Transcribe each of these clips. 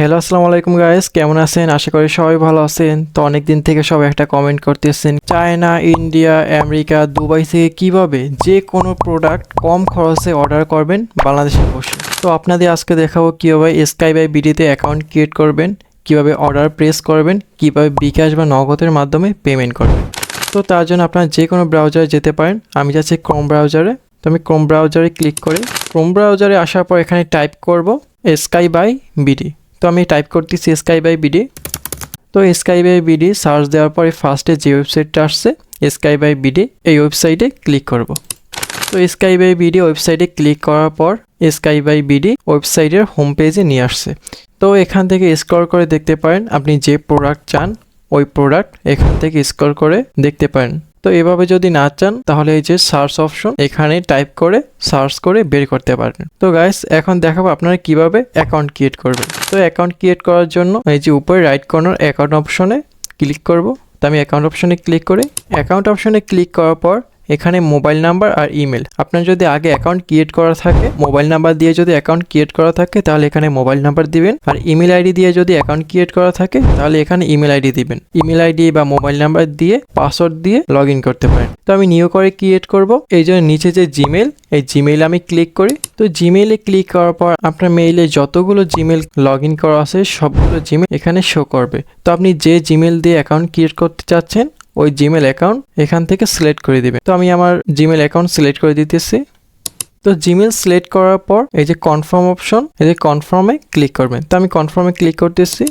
Hello আসসালামু আলাইকুম guys কেমন আছেন? আশা করি সবাই ভালো আছেন। তো অনেক দিন থেকে সবাই একটা কমেন্ট করতেছেন, চায়না, ইন্ডিয়া, আমেরিকা, দুবাই থেকে কীভাবে যে কোনো প্রোডাক্ট কম খরচে অর্ডার করবেন, বাংলাদেশে বসে। তো আপনাদের আজকে দেখাবো কীভাবে স্কাই বাই বিডিতে অ্যাকাউন্ট ক্রিয়েট করবেন, কীভাবে অর্ডার প্রেস করবেন, কীভাবে বিকাশ বা নগদের মাধ্যমে পেমেন্ট করবেন। তো তার জন্য আপনারা যে কোনো ব্রাউজারে যেতে পারেন। আমি যাচ্ছি ক্রোম ব্রাউজারে তো আমি ক্রোম ব্রাউজারে ক্লিক করি ক্রোম ব্রাউজারে আসার পর এখানে টাইপ করব স্কাই বাই বিডি তো আমি টাইপ করতেছি স্কাই বাই বিডি তো স্কাই বাই বিডি সার্চ দেওয়ার পরে ফার্স্টে যে ওয়েবসাইটটা আসছে স্কাই বাই বিডি এই ওয়েবসাইটে ক্লিক করব। তো স্কাই বাই বিডি ওয়েবসাইটে ক্লিক করার পর স্কাই বাই বিডি ওয়েবসাইটের হোম পেজে নিয়ে আসছে। তো এখান থেকে স্ক্রল করে দেখতে পারেন, আপনি যে প্রোডাক্ট চান, ওই প্রোডাক্ট এখান থেকে স্ক্রল করে দেখতে পারেন। তো এভাবে যদি না চান, তাহলে এই যে সার্চ অপশন এখানে টাইপ করে সার্চ করে বের করতে পারবেন। তো গাইস এখন দেখাবো আপনারা কীভাবে অ্যাকাউন্ট ক্রিয়েট করবেন। তো অ্যাকাউন্ট ক্রিয়েট করার জন্য এই যে উপরে রাইট কর্নার অ্যাকাউন্ট অপশনে ক্লিক করব। তো আমি অ্যাকাউন্ট অপশনে ক্লিক করে। অ্যাকাউন্ট অপশনে ক্লিক করার পর এখানে মোবাইল নাম্বার আর ইমেল। আপনার যদি আগে অ্যাকাউন্ট ক্রিয়েট করা থাকে, মোবাইল নাম্বার দিয়ে যদি অ্যাকাউন্ট ক্রিয়েট করা থাকে, তাহলে এখানে মোবাইল নাম্বার দিবেন। আর ইমেল আইডি দিয়ে যদি অ্যাকাউন্ট ক্রিয়েট করা থাকে, তাহলে এখানে ইমেল আইডি দিবেন। ইমেল আইডি বা মোবাইল নাম্বার দিয়ে পাসওয়ার্ড দিয়ে লগ করতে পারেন। তো আমি নিউ করে ক্রিয়েট করব। এই জন্য নিচে যে জিমেল এই জিমেইলে আমি ক্লিক করি। তো জিমেইলে ক্লিক করার পর আপনার মেইলে যতগুলো জিমেল লগ ইন করা আছে, সবগুলো জিমেল এখানে শো করবে। তো আপনি যে জিমেল দিয়ে অ্যাকাউন্ট ক্রিয়েট করতে চাচ্ছেন ওই জিমেল অ্যাকাউন্ট এখান থেকে সিলেক্ট করে দিবেন তো আমি আমার জিমেল অ্যাকাউন্ট সিলেক্ট করে দিতেছি। তো জিমেল সিলেক্ট করার পর এই যে কনফার্ম অপশন এই যে কনফার্মে ক্লিক করবেন। তো আমি কনফার্মে ক্লিক করতেছি।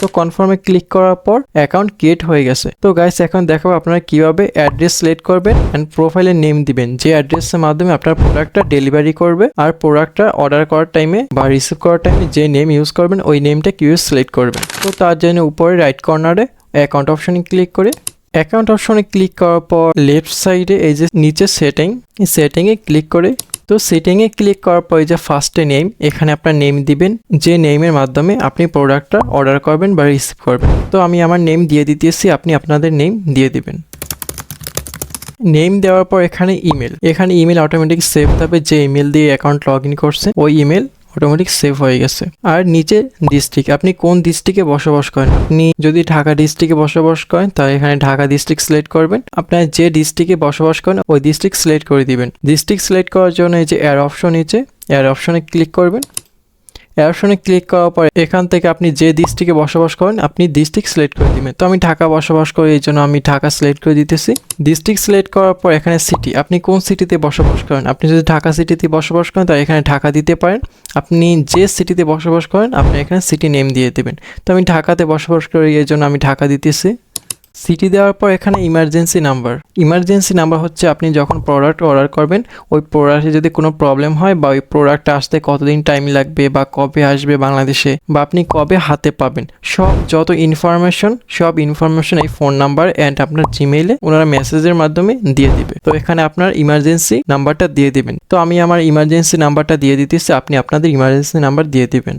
তো কনফার্মে ক্লিক করার পর অ্যাকাউন্ট ক্রিয়েট হয়ে গেছে। তো গাইস এখন দেখাবো আপনারা কীভাবে অ্যাড্রেস সিলেক্ট করবেন অ্যান্ড প্রোফাইলের নেম দিবেন। যে অ্যাড্রেসের মাধ্যমে আপনার প্রোডাক্টটা ডেলিভারি করবে আর প্রোডাক্টটা অর্ডার করার টাইমে বা রিসিভ করার টাইমে যে নেম ইউজ করবেন, ওই নেমটা কীভাবে সিলেক্ট করবেন। তো তার জন্য উপরে রাইট কর্নারে অ্যাকাউন্ট অপশনে ক্লিক করে অ্যাকাউন্ট অপশনে ক্লিক করার পর লেফট সাইডে এই যে নিচে সেটিং সেটিংয়ে ক্লিক করে, তো সেটিংয়ে ক্লিক করার পর এই যে ফার্স্টে নেম এখানে আপনার নেম দিবেন, যে নেমের মাধ্যমে আপনি প্রোডাক্টটা অর্ডার করবেন বা রিসিভ করবেন। তো আমি আমার নেম দিয়ে দিতেছি, আপনি আপনাদের নেম দিয়ে দিবেন। নেম দেওয়ার পর এখানে ইমেল এখানে ইমেল অটোমেটিক সেভ থাকবে যে ইমেল দিয়ে অ্যাকাউন্ট লগ ইন করছে, ওই ইমেল অটোমেটিক সেভ হয়ে গেছে। আর নিচে ডিস্ট্রিক্ট, আপনি কোন ডিস্ট্রিক্টে বসবাস করেন? আপনি যদি ঢাকা ডিস্ট্রিক্টে বসবাস করেন, তাহলে এখানে ঢাকা ডিস্ট্রিক্ট সিলেক্ট করবেন। আপনার যে ডিস্ট্রিক্টে বসবাস করেন, ওই ডিস্ট্রিক্ট সিলেক্ট করে দিবেন। ডিস্ট্রিক্ট সিলেক্ট করার জন্য এই যে এর অপশন নিচে এর অপশনে ক্লিক করবেন। অপশনে ক্লিক করার পর এখান থেকে আপনি যে ডিস্ট্রিক্টে বসবাস করেন, আপনি ডিস্ট্রিক্ট সিলেক্ট করে দিবেন। তো আমি ঢাকা বসবাস করি, এই জন্য আমি ঢাকা সিলেক্ট করে দিতেছি। ডিস্ট্রিক্ট সিলেক্ট করার পর এখানে সিটি আপনি কোন সিটিতে বসবাস করেন? আপনি যদি ঢাকা সিটিতে বসবাস করেন, তাহলে এখানে ঢাকা দিতে পারেন। আপনি যে সিটিতে বসবাস করেন, আপনি এখানে সিটি নেম দিয়ে দেবেন। তো আমি ঢাকাতে বসবাস করি, এই জন্য আমি ঢাকা দিতেছি। সিটি দেওয়ার পর এখানে ইমার্জেন্সি নাম্বার ইমার্জেন্সি নাম্বার হচ্ছে আপনি যখন প্রোডাক্ট অর্ডার করবেন, ওই প্রোডাক্টে যদি কোনো প্রবলেম হয় বা ওই প্রোডাক্টটা আসতে কতদিন টাইম লাগবে বা কবে আসবে বাংলাদেশে বা আপনি কবে হাতে পাবেন, সব যত ইনফরমেশন সব ইনফরমেশন এই ফোন নাম্বার অ্যান্ড আপনার জিমেইলে ওনারা মেসেজের মাধ্যমে দিয়ে দিবে। তো এখানে আপনার ইমার্জেন্সি নাম্বারটা দিয়ে দিবেন। তো আমি আমার ইমার্জেন্সি নাম্বারটা দিয়ে দিতেছি, আপনি আপনাদের ইমার্জেন্সি নাম্বার দিয়ে দিবেন।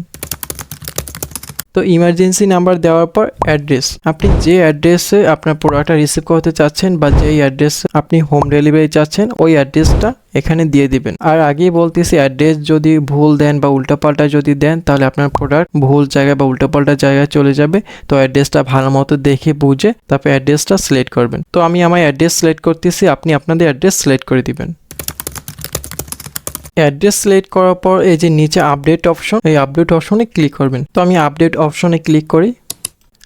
তো ইমার্জেন্সি নাম্বার দেওয়ার পর অ্যাড্রেস আপনি যে অ্যাড্রেসে আপনার প্রোডাক্টটা রিসিভ করতে চাচ্ছেন বা যেই অ্যাড্রেস আপনি হোম ডেলিভারি চাচ্ছেন, ওই অ্যাড্রেসটা এখানে দিয়ে দিবেন। আর আগেই বলতেছি অ্যাড্রেস যদি ভুল দেন বা উল্টোপাল্টা যদি দেন, তাহলে আপনার প্রোডাক্ট ভুল জায়গায় বা উল্টোপাল্টা জায়গায় চলে যাবে। তো অ্যাড্রেসটা ভালো মতো দেখে, বুঝে তারপর অ্যাড্রেসটা সিলেক্ট করবেন। তো আমি আমার অ্যাড্রেস সিলেক্ট করতেছি, আপনি আপনাদের অ্যাড্রেস সিলেক্ট করে দিবেন। অ্যাড্রেস সিলেক্ট করার পর এই যে নিচে আপডেট অপশন এই আপডেট অপশনে ক্লিক করবেন। তো আমি আপডেট অপশনে ক্লিক করি।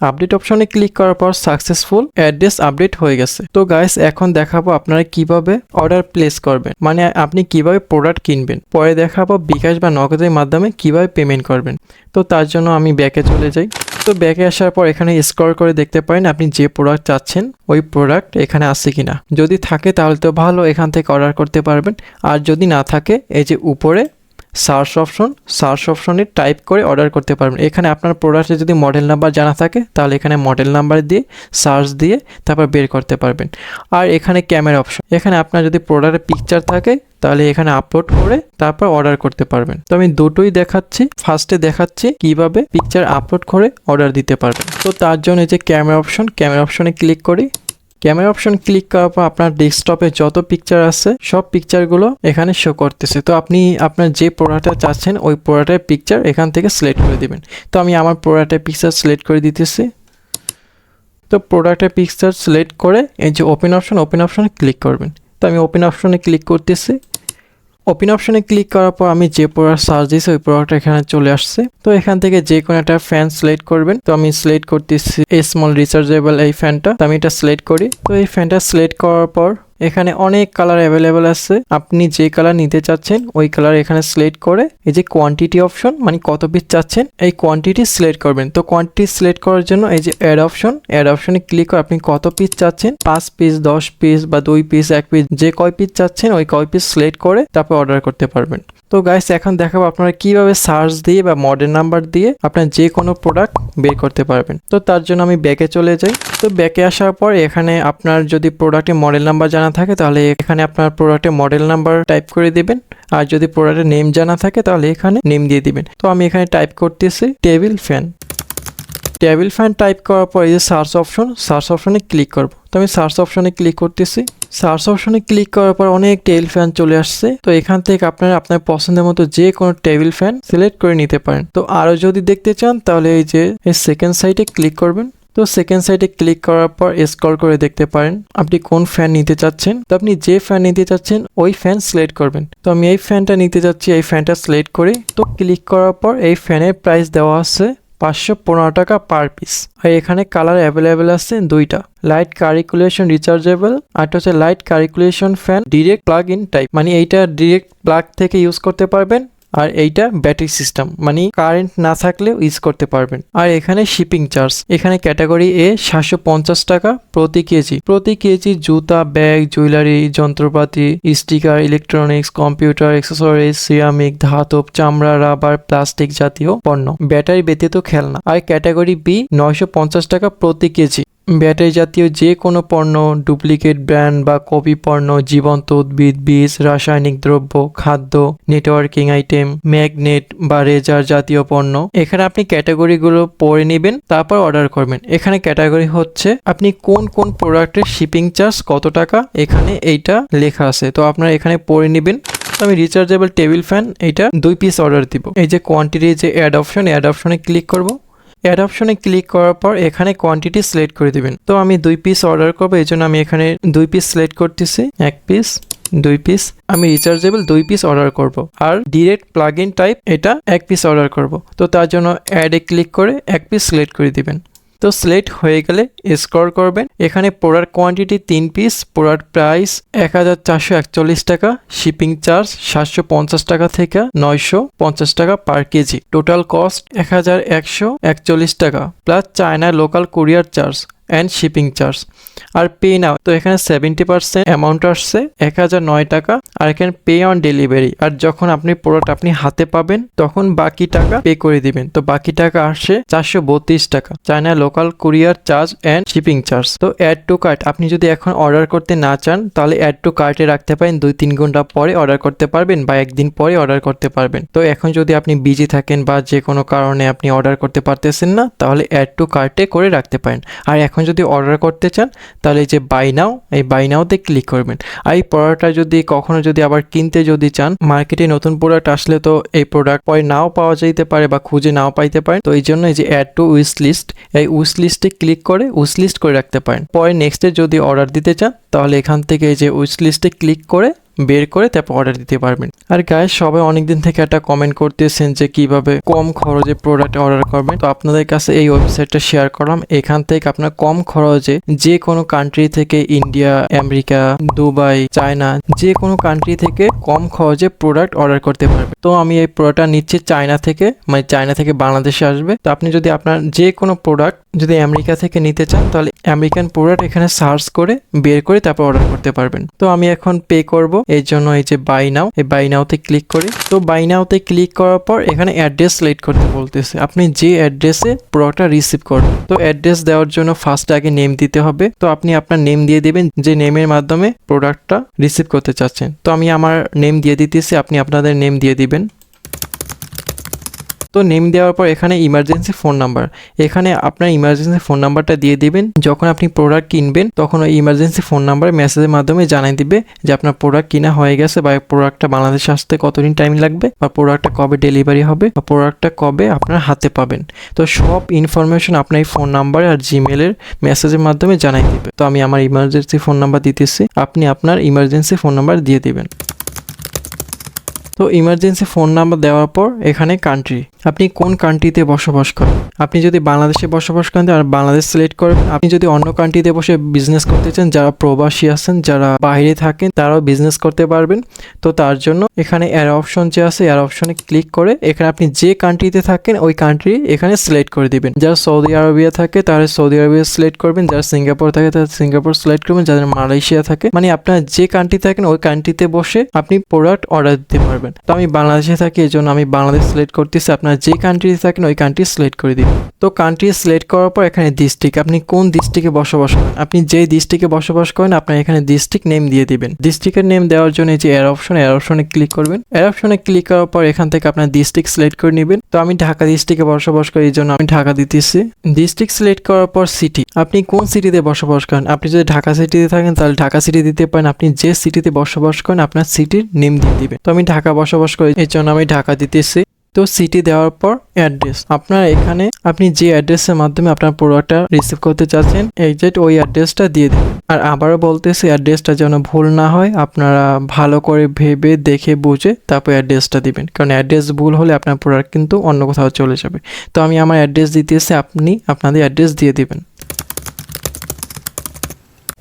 আপডেট অপশনে ক্লিক করার পর সাকসেসফুল অ্যাড্রেস আপডেট হয়ে গেছে। তো গাইস এখন দেখাবো আপনারা কীভাবে অর্ডার প্লেস করবেন। মানে আপনি কীভাবে প্রোডাক্ট কিনবেন। পরে দেখাবো বিকাশ বা নগদের মাধ্যমে কীভাবে পেমেন্ট করবেন। তো তার জন্য আমি ব্যাকে চলে যাই। তো ব্যাকে আসার পর এখানে স্ক্রল করে দেখতে পারেন আপনি যে প্রোডাক্ট চাচ্ছেন, ওই প্রোডাক্ট এখানে আছে কিনা। যদি থাকে তাহলে তো ভালো, এখান থেকে অর্ডার করতে পারবেন। আর যদি না থাকে, এই যে উপরে সার্চ অপশন, সার্চ অপশনে টাইপ করে অর্ডার করতে পারবেন। এখানে আপনার প্রোডাক্টের যদি মডেল নাম্বার জানা থাকে, তাহলে এখানে মডেল নাম্বার দিয়ে সার্চ দিয়ে তারপর বের করতে পারবেন। আর এখানে ক্যামেরা অপশন এখানে আপনার যদি প্রোডাক্টের পিকচার থাকে, তাহলে এখানে আপলোড করে তারপর অর্ডার করতে পারবেন। তো আমি দুটোই দেখাচ্ছি। ফার্স্টে দেখাচ্ছি কীভাবে পিকচার আপলোড করে অর্ডার দিতে পারবেন। তো তার জন্য যে ক্যামেরা অপশন ক্যামেরা অপশনে ক্লিক করি ক্যামেরা অপশন ক্লিক করার পর আপনার ডেস্কটপে যত পিকচার আছে, সব পিকচারগুলো এখানে শো করতেছে। তো আপনি আপনার যে প্রোডাক্টটা চাচ্ছেন, ওই প্রোডাক্টের পিকচার এখান থেকে সিলেক্ট করে দিবেন। তো আমি আমার প্রোডাক্টের পিকচার সিলেক্ট করে দিতেছি। তো প্রোডাক্টের পিকচার সিলেক্ট করে এই যে ওপেন অপশন ওপেন অপশনে ক্লিক করবেন। তো আমি ওপেন অপশনে ক্লিক করতেছি। ওপেন অপশনে ক্লিক করার পর আমি যে প্রোডাক্ট সার্চ দিয়েছি, ওই প্রোডাক্টটা এখানে চলে আসছে। তো এখান থেকে যে কোনো একটা ফ্যান সিলেক্ট করবেন। তো আমি সিলেক্ট করতেছি স্মল রিচার্জেবল এই ফ্যানটা তো আমি এটা সিলেক্ট করি। তো এই ফ্যানটা সিলেক্ট করার পর এখানে অনেক কালার অ্যাভেলেবেল আছে। আপনি যে কালার নিতে চাচ্ছেন, ওই কালার এখানে সিলেক্ট করে এই যে কোয়ান্টিটি অপশন মানে কত পিস চাচ্ছেন, এই কোয়ান্টিটি সিলেক্ট করবেন। তো কোয়ান্টিটি সিলেক্ট করার জন্য এই যে অ্যাড অপশন অ্যাড অপশনে ক্লিক করে আপনি কত পিস চাচ্ছেন? পাঁচ পিস দশ পিস বা দুই পিস এক পিস যে কয় পিস চাচ্ছেন, ওই কয় পিস সিলেক্ট করে তারপর অর্ডার করতে পারবেন। তো গাইস এখন দেখাবো আপনারা কীভাবে সার্চ দিয়ে বা মডেল নাম্বার দিয়ে আপনার যে কোনো প্রোডাক্ট বের করতে পারবেন। তো তার জন্য আমি ব্যাকে চলে যাই। তো ব্যাকে আসার পর এখানে আপনার যদি প্রোডাক্টের মডেল নাম্বার জানা থাকে, তাহলে এখানে আপনার প্রোডাক্টের মডেল নাম্বার টাইপ করে দিবেন। আর যদি প্রোডাক্টের নেম জানা থাকে, তাহলে এখানে নেম দিয়ে দিবেন। তো আমি এখানে টাইপ করতেছি table fan table fan type করার পর এই যে সার্চ অপশন সার্চ অপশনে ক্লিক করব। তো আমি সার্চ অপশনে ক্লিক করতেছি। সার্চ অপশনে ক্লিক করার পর অনেক টেবিল ফ্যান চলে আসছে। তো এখান থেকে আপনারা আপনার পছন্দের মতো যে কোনো টেবিল ফ্যান সিলেক্ট করে নিতে পারেন। তো আরও যদি দেখতে চান, তাহলে এই যে এই সেকেন্ড সাইটে ক্লিক করবেন। তো সেকেন্ড সাইডে ক্লিক করার পর স্ক্রল করে দেখতে পারেন আপনি কোন ফ্যান নিতে চাচ্ছেন। তো আপনি যে ফ্যান নিতে চাচ্ছেন, ওই ফ্যান সিলেক্ট করবেন। তো আমি এই ফ্যানটা নিতে চাচ্ছি এই ফ্যানটা সিলেক্ট করে। তো ক্লিক করার পর এই ফ্যানের প্রাইস দেওয়া আছে পাঁচশো পনেরো টাকা পার পিস আর এখানে কালার অ্যাভেলেবেল আছে দুইটা। লাইট কারিকুলেশন রিচার্জেবল আর হচ্ছে light circulation fan direct plug in type মানে এইটা ডিরেক্ট প্লাগ থেকে ইউজ করতে পারবেন। আর এইটা ব্যাটারি সিস্টেম মানে কারেন্ট না থাকলেও ইউজ করতে পারবেন। আর এখানে শিপিং চার্জ, এখানে ক্যাটাগরি এ সাতশো পঞ্চাশ টাকা প্রতি কেজি। প্রতি কেজি জুতা, ব্যাগ, জুয়েলারি, যন্ত্রপাতি, sticker, electronics, computer, accessories, ceramic, ধাতব, চামড়া, রাবার, প্লাস্টিক জাতীয় পণ্য। ব্যাটারি ব্যতীত খেলনা। আর ক্যাটাগরি বি, নয়শো পঞ্চাশ টাকা প্রতি কেজি। ব্যাটারি জাতীয় যে কোনো পণ্য, ডুপ্লিকেট ব্র্যান্ড বা কপি পণ্য, জীবন্ত উদ্ভিদ, বীজ, রাসায়নিক দ্রব্য, খাদ্য, নেটওয়ার্কিং আইটেম, ম্যাগনেট বা রেজার জাতীয় পণ্য। এখানে আপনি ক্যাটাগরিগুলো পড়ে নেবেন, তারপর অর্ডার করবেন। এখানে ক্যাটাগরি হচ্ছে আপনি কোন কোন প্রোডাক্টের শিপিং চার্জ কত টাকা, এখানে এইটা লেখা আছে। তো আপনারা এখানে পড়ে নেবেন। আমি রিচার্জেবল টেবিল ফ্যান, এইটা দুই পিস অর্ডার দিব। এই যে কোয়ান্টিটি যে অ্যাড অপশন অ্যাড অপশনে ক্লিক করব। অ্যাড অপশনে ক্লিক করার পর এখানে কোয়ান্টিটি সিলেক্ট করে দিবেন। তো আমি দুই পিস অর্ডার করব, এই জন্য আমি এখানে দুই পিস সিলেক্ট করতেছি। এক পিস দুই পিস আমি রিচার্জেবল দুই পিস অর্ডার করব। আর ডিরেক্ট প্লাগ ইন টাইপ এটা এক পিস অর্ডার করব। তো তার জন্য অ্যাডে ক্লিক করে এক পিস সিলেক্ট করে দিবেন। তো সিলেক্ট হয়ে গেলে স্ক্রল করবেন। এখানে প্রোডাক্ট কোয়ান্টিটি তিন পিস প্রোডাক্ট প্রাইস এক হাজার চারশো একচল্লিশ টাকা শিপিং চার্জ সাতশো পঞ্চাশ টাকা থেকে নয়শো পঞ্চাশ টাকা পার কেজি টোটাল কস্ট এক হাজার একশো একচল্লিশ টাকা প্লাস চায়নার local courier charge and shipping charge R pay now তো এখানে সেভেন্টি পার্সেন্ট অ্যামাউন্ট আসছে, এক হাজার নয় টাকা, আর এখানে পে অন ডেলিভারি আর যখন আপনি প্রোডাক্ট আপনি হাতে পাবেন, তখন বাকি টাকা পে করে দিবেন, তো বাকি টাকা আসে চারশো বত্রিশ টাকা China local courier charge and shipping charge তো অ্যাড টু কার্ট আপনি যদি এখন অর্ডার করতে না চান, তাহলে অ্যাড টু কার্টে রাখতে পারেন দুই তিন ঘণ্টা পরে অর্ডার করতে পারবেন, বা একদিন পরে অর্ডার করতে পারবেন, তো এখন যদি আপনি বিজি থাকেন, বা যে কোনো কারণে আপনি অর্ডার করতে পারতেছেন না, তাহলে অ্যাড টু কার্টে করে রাখতে পারেন, আর এখন যদি অর্ডার করতে চান তাহলে যে বাই নাও এই বাই নাওতে ক্লিক করবেন। আর এই প্রোডাক্টটা যদি কখনো যদি আবার কিনতে যদি চান মার্কেটে নতুন প্রোডাক্ট আসলে তো এই প্রোডাক্ট পরে নাও পাওয়া যেতে পারে বা খুঁজে নাও পাইতে পারেন। তো এই জন্য এই যে অ্যাড টু উইস লিস্ট এই উইস লিস্টে ক্লিক করে উইস লিস্ট করে রাখতে পারেন। পরে নেক্সটে যদি অর্ডার দিতে চান, তাহলে এখান থেকে এই যে উইস লিস্টে ক্লিক করে বের করে তারপর অর্ডার দিতে পারবেন। আর গায়ে সবাই অনেকদিন থেকে একটা কমেন্ট করতেছেন যে কীভাবে কম খরচে প্রোডাক্ট অর্ডার করবেন। তো আপনাদের কাছে এই ওয়েবসাইটটা শেয়ার করলাম। এখান থেকে আপনার কম খরচে যে কোনো কান্ট্রি থেকে ইন্ডিয়া আমেরিকা দুবাই চায়না যে কোনো কান্ট্রি থেকে কম খরচে প্রোডাক্ট অর্ডার করতে পারবেন। তো আমি এই প্রোডাক্টটা নিচ্ছি চায়না থেকে মানে চায়না থেকে বাংলাদেশে আসবে। তো আপনি যদি আপনার যে কোনো প্রোডাক্ট যদি আমেরিকা থেকে নিতে চান, তাহলে আমেরিকান প্রোডাক্ট এখানে সার্চ করে, বের করে তারপর অর্ডার করতে পারবেন। তো আমি এখন পে করব। এর জন্য এই যে বাই নাও এই বাই নাওতে ক্লিক করি। তো বাই নাওতে ক্লিক করার পর এখানে অ্যাড্রেস সিলেক্ট করতে বলতেছে। আপনি যে অ্যাড্রেসে প্রোডাক্টটা রিসিভ করবেন। তো অ্যাড্রেস দেওয়ার জন্য ফার্স্ট আগে নেম দিতে হবে। তো আপনি আপনার নেম দিয়ে দেবেন যে নেমের মাধ্যমে প্রোডাক্টটা রিসিভ করতে চাচ্ছেন। তো আমি আমার নেম দিয়ে দিতেছি, আপনি আপনাদের নেম দিয়ে দিবেন। তো নেম দেওয়ার পর এখানে ইমার্জেন্সি ফোন নাম্বার এখানে আপনার ইমার্জেন্সি ফোন নাম্বারটা দিয়ে দিবেন। যখন আপনি প্রোডাক্ট কিনবেন, তখন ওই ইমার্জেন্সি ফোন নাম্বার মেসেজের মাধ্যমে জানাই দিবে যে আপনার প্রোডাক্ট কিনা হয়ে গেছে বা প্রোডাক্টটা বাংলাদেশে আসতে কতদিন টাইম লাগবে বা প্রোডাক্টটা কবে ডেলিভারি হবে বা প্রোডাক্টটা কবে আপনার হাতে পাবেন। তো সব ইনফরমেশন আপনার এই ফোন নাম্বার আর জিমেলের মেসেজের মাধ্যমে জানাই দিবে। তো আমি আমার ইমার্জেন্সি ফোন নাম্বার দিতেছি। আপনি আপনার ইমার্জেন্সি ফোন নাম্বার দিয়ে দিবেন। তো ইমার্জেন্সি ফোন নাম্বার দেওয়ার পর এখানে কান্ট্রি আপনি কোন কান্ট্রিতে বসবাস করেন? আপনি যদি বাংলাদেশে বসবাস করেন, আর বাংলাদেশ সিলেক্ট করেন, আপনি যদি অন্য কান্ট্রিতে বসে বিজনেস করতে চান, যারা প্রবাসী আছেন, যারা বাইরে থাকেন, তারাও বিজনেস করতে পারবেন। তো তার জন্য এখানে এর অপশন যে আছে এর অপশনে ক্লিক করে এখানে আপনি যে কান্ট্রিতে থাকেন, ওই কান্ট্রি এখানে সিলেক্ট করে দিবেন। যারা সৌদি আরবিয়া থাকে, তারা সৌদি আরবিয়া সিলেক্ট করবেন। যারা সিঙ্গাপুর থাকে, তারা সিঙ্গাপুর সিলেক্ট করবেন। যাদের মালয়েশিয়া থাকে মানে আপনার যে কান্ট্রি থাকেন, ওই কান্ট্রিতে বসে আপনি প্রোডাক্ট অর্ডার দিতে পারবেন। তো আমি বাংলাদেশে থাকি এই জন্য আমি বাংলাদেশ সিলেক্ট করতেছি। আপনার যে কান্ট্রিতে থাকেন, ওই কান্ট্রি সিলেক্ট করে দিন তো কান্ট্রি সিলেক্ট করার পর এখানে ডিস্ট্রিক্ট আপনি কোন ডিস্ট্রিক্টে বসবাস করেন? আপনি যে ডিস্ট্রিক্টে বসবাস করেন, আপনার এখানে ডিস্ট্রিক্ট নেম দিয়ে দিবেন। ডিস্ট্রিক্টের নেম দেওয়ার জন্য যে এর অপশন এর অপশনে ক্লিক করবেন। এর অপশনে ক্লিক করার পর এখান থেকে আপনার ডিস্ট্রিক্ট সিলেক্ট করে নেবেন। তো আমি ঢাকা ডিস্ট্রিক্টে বসবাস করি, এই জন্য আমি ঢাকা দিতেছি। ডিস্ট্রিক্ট সিলেক্ট করার পর সিটি আপনি কোন সিটিতে বসবাস করেন? আপনি যদি ঢাকা সিটিতে থাকেন, তাহলে ঢাকা সিটি দিতে পারেন। আপনি যে সিটিতে বসবাস করেন, আপনার সিটির নেম দিয়ে দিবেন। তো আমি ঢাকা বসবাস করি, এই জন্য আমি ঢাকা দিতেছি। তো সিটি দেওয়ার পর অ্যাড্রেস আপনার এখানে আপনি যে অ্যাড্রেসের মাধ্যমে আপনার প্রোডাক্টটা রিসিভ করতে চাচ্ছেন এক্সাক্ট ওই অ্যাড্রেসটা দিয়ে দিন। আর আবারও বলতেছি অ্যাড্রেসটা যেন ভুল না হয়, আপনারা ভালো করে ভেবে, দেখে, বুঝে তারপর অ্যাড্রেসটা দিবেন। কারণ অ্যাড্রেস ভুল হলে আপনার প্রোডাক্ট কিন্তু অন্য কোথাও চলে যাবে। তো আমি আমার অ্যাড্রেস দিতে দিতেছি, আপনি আপনাদের অ্যাড্রেস দিয়ে দিবেন।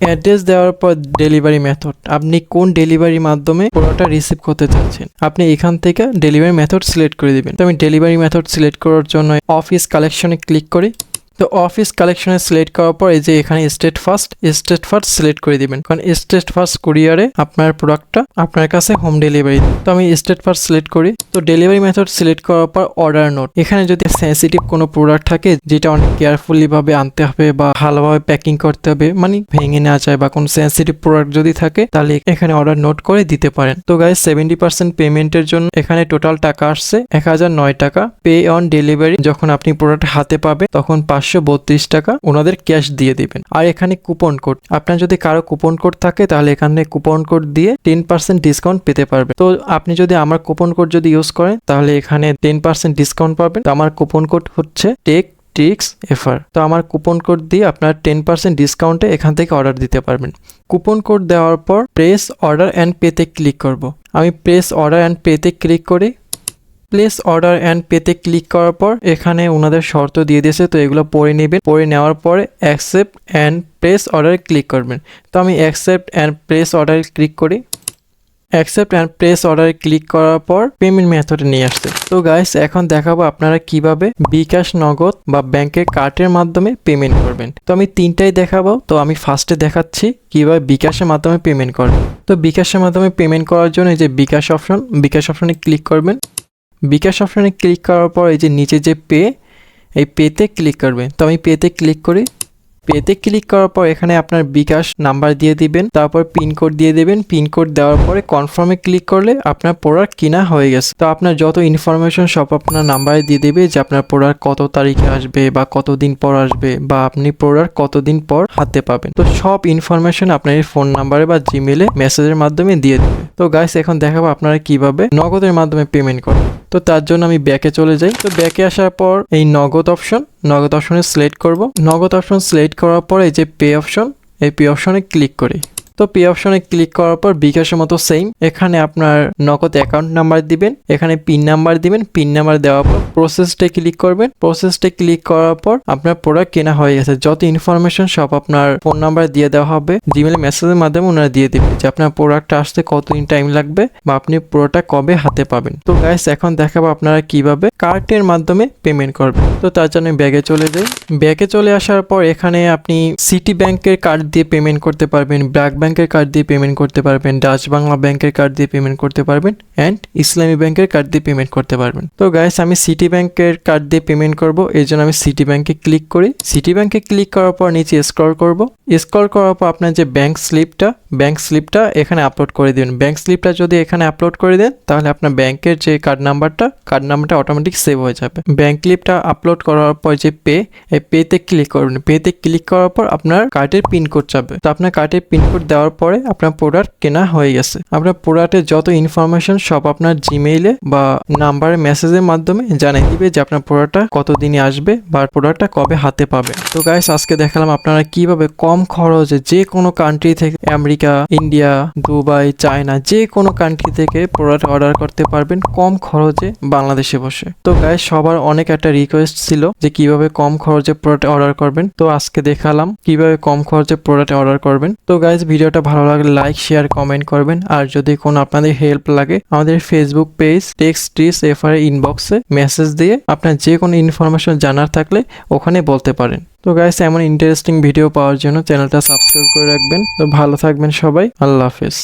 অ্যাড্রেস দেওয়ার পর ডেলিভারি মেথড আপনি কোন ডেলিভারি মাধ্যমে পুরোটা রিসিভ করতে চাচ্ছেন? আপনি এখান থেকে ডেলিভারি মেথড সিলেক্ট করে দেবেন। তো আমি ডেলিভারি মেথড সিলেক্ট করার জন্য অফিস কালেকশনে ক্লিক করি তো অফিস কালেকশনে সিলেক্ট করার পর এই যে এখানে state first state first select করে দিবেন। কারণ স্টেট ফার্স্ট কুরিয়ারে আপনার প্রোডাক্টটা আপনার কাছে হোম ডেলিভারি তো আমি স্টেট ফার্স্ট সিলেক্ট করি। তো ডেলিভারি মেথড সিলেক্ট করার পর অর্ডার নোট এখানে যদি সেন্সিটিভ কোনো প্রোডাক্ট থাকে, যেটা অনেক কেয়ারফুলি ভাবে আনতে হবে বা ভালোভাবে প্যাকিং করতে হবে মানে ভেঙে নেওয়া যায় বা কোনো সেন্সিটিভ প্রোডাক্ট যদি থাকে, তাহলে এখানে অর্ডার নোট করে দিতে পারেন। তো গাইজ সেভেন্টি পার্সেন্ট পেমেন্টের জন্য এখানে টোটাল টাকা আসছে এক হাজার নয় টাকা। পে অন ডেলিভারি যখন আপনি প্রোডাক্ট হাতে পাবে, তখন পাঁচশো বত্রিশ টাকা ওনাদের ক্যাশ দিয়ে দিবেন। আর এখানে কুপন কোড। আপনার যদি কারও কুপন কোড থাকে, তাহলে এখানে কুপন কোড দিয়ে টেন পার্সেন্ট ডিসকাউন্ট পেতে পারবেন তো আপনি যদি আমার কুপন কোড যদি ইউজ করেন, তাহলে এখানে টেন পার্সেন্ট ডিসকাউন্ট পাবেন। তো আমার কুপন কোড হচ্ছে টেক ট্রিক্স এফার তো আমার কুপন কোড দিয়ে আপনার টেন পার্সেন্ট ডিসকাউন্টে এখান থেকে অর্ডার দিতে পারবেন। কুপন কোড দেওয়ার পর প্রেস অর্ডার অ্যান্ড পেতে ক্লিক করব। আমি প্রেস অর্ডার অ্যান্ড পেতে ক্লিক করি প্লেস অর্ডার অ্যান্ড পেতে ক্লিক করার পর এখানে ওনাদের শর্ত দিয়ে দিয়েছে, তো এগুলো পড়ে নেবেন। পড়ে নেওয়ার পরে accept and press order click করবেন। তো আমি accept and press order click করি। Accept and press order click করার পর পেমেন্ট মেথডে নিয়ে আসছে। তো গাইস এখন দেখাবো আপনারা কীভাবে বিকাশ নগদ বা ব্যাংকের কার্ডের মাধ্যমে পেমেন্ট করবেন। তো আমি তিনটাই দেখাবো। তো আমি ফার্স্টে দেখাচ্ছি কীভাবে বিকাশের মাধ্যমে পেমেন্ট করবেন। তো বিকাশের মাধ্যমে পেমেন্ট করার জন্য এই যে বিকাশ অপশন বিকাশ অপশনে ক্লিক করবেন। বিকাশ অপশানে ক্লিক করার পর এই যে নিচে যে পে, এই পেতে ক্লিক করবেন তো আমি পেতে ক্লিক করি। পেতে ক্লিক করার পর এখানে আপনার বিকাশ নাম্বার দিয়ে দিবেন, তারপর পিনকোড দিয়ে দেবেন। পিনকোড দেওয়ার পরে কনফার্মে ক্লিক করলে আপনার প্রোডাক্ট কিনা হয়ে গেছে। তো আপনার যত ইনফরমেশন সব আপনার নাম্বারে দিয়ে দেবে যে আপনার প্রোডাক্ট কত তারিখে আসবে বা কতদিন পর আসবে বা আপনি প্রোডাক্ট কতদিন পর হাতে পাবেন। তো সব ইনফরমেশন আপনার এই ফোন নাম্বারে বা জিমেলে মেসেজের মাধ্যমে দিয়ে দেবে। তো গাইস, এখন দেখাবো আপনারা কীভাবে নগদের মাধ্যমে পেমেন্ট করেন তো তার জন্য আমি ব্যাকে চলে যাই। তো ব্যাকে আসার পর এই নগদ অপশন নগদ অপশনে সিলেক্ট করব। নগদ অপশন সিলেক্ট করার পর এই যে পে অপশন এই পে অপশনে ক্লিক করি। তো পে অপশনে ক্লিক করার পর বিকাশের মতো সেম এখানে আপনার নগদ অ্যাকাউন্ট নাম্বার দিবেন, এখানে পিন নাম্বার দিবেন। পিন নাম্বার দেওয়ার পর প্রসেসটে ক্লিক করবেন। প্রসেসটে ক্লিক করার পর আপনার প্রোডাক্ট কেনা হয়ে গেছে। যত ইনফরমেশন সব আপনার ফোন নাম্বার দিয়ে দেওয়া হবে। জিমেল মেসেজের মাধ্যমে ওনারা দিয়ে দেবে যে আপনার প্রোডাক্টটা আসতে কতদিন টাইম লাগবে বা আপনি পুরোটা কবে হাতে পাবেন। তো গাইস এখন দেখাবো আপনারা কীভাবে কার্টের মাধ্যমে পেমেন্ট করবেন তো তার জন্য ব্যাগে চলে যাই। ব্যাগে চলে আসার পর এখানে আপনি সিটি ব্যাংকের কার্ড দিয়ে পেমেন্ট করতে পারবেন ব্র্যাক ব্যাংকের কার্ড দিয়ে পেমেন্ট করতে পারবেন ডাচ বাংলা ব্যাংকের কার্ড দিয়ে পেমেন্ট করতে পারবেন অ্যান্ড ইসলামী ব্যাংকের কার্ড দিয়ে পেমেন্ট করতে পারবেন। তো গাইস আমি সিটি ব্যাংকের কার্ড দিয়ে পেমেন্ট করব। এই জন্য আমি সিটি ব্যাংকে ক্লিক করি। সিটি ব্যাংকে ক্লিক করার পর নিচে স্ক্রল করব। স্ক্রল করার পর আপনার যে ব্যাংক স্লিপটা ব্যাংক স্লিপটা এখানে আপলোড করে দিন ব্যাংক স্লিপটা যদি এখানে আপলোড করে দেন, তাহলে আপনার ব্যাংকের যে কার্ড নাম্বারটা কার্ড নাম্বারটা অটোমেটিক সেভ হয়ে যাবে। ব্যাঙ্ক ক্লিপটা আপলোড করার পর যে পে এই পেতে ক্লিক করবেন। পেতে ক্লিক করার পর আপনার কার্ডের পিন কোড যাবে। তো আপনার কার্ডের পিন কোড দেওয়ার পরে আপনার প্রোডাক্ট কেনা হয়ে গেছে। আপনার প্রোডাক্টের যত ইনফরমেশন সব আপনার জিমেইলে বা নাম্বারে মেসেজের মাধ্যমে জানিয়ে দিবে যে আপনার প্রোডাক্টটা কত দিনে আসবে বা প্রোডাক্টটা কবে হাতে পাবে। তো গাইস আজকে দেখালাম আপনারা কীভাবে কম খরচে যে কোনো কান্ট্রি থেকে আমেরিকা, ইন্ডিয়া, দুবাই, চায়না, যে কোনো কান্ট্রি থেকে প্রোডাক্ট অর্ডার করতে পারবেন কম খরচে বাংলাদেশে বসে। তো গাইস সবার অনেক একটা রিকোয়েস্ট ছিল যে কীভাবে কম খরচে প্রোডাক্ট অর্ডার করবেন। তো আজকে দেখালাম কীভাবে কম খরচে প্রোডাক্ট অর্ডার করবেন। তো গাইস ভিডিওটা ভালো লাগলে লাইক শেয়ার কমেন্ট করবেন। আর যদি কোনো আপনাদের হেল্প লাগে, আমাদের ফেসবুক পেজ টেক্সট টিস এফআর ইনবক্সে মেসেজ দিয়ে আপনার যে কোনো ইনফরমেশন জানার থাকলে ওখানে বলতে পারেন। তো গাইস এমন ইন্টারেস্টিং ভিডিও পাওয়ার জন্য চ্যানেলটা সাবস্ক্রাইব করে রাখবেন। তো ভালো থাকবেন সবাই। আল্লাহ হাফেজ।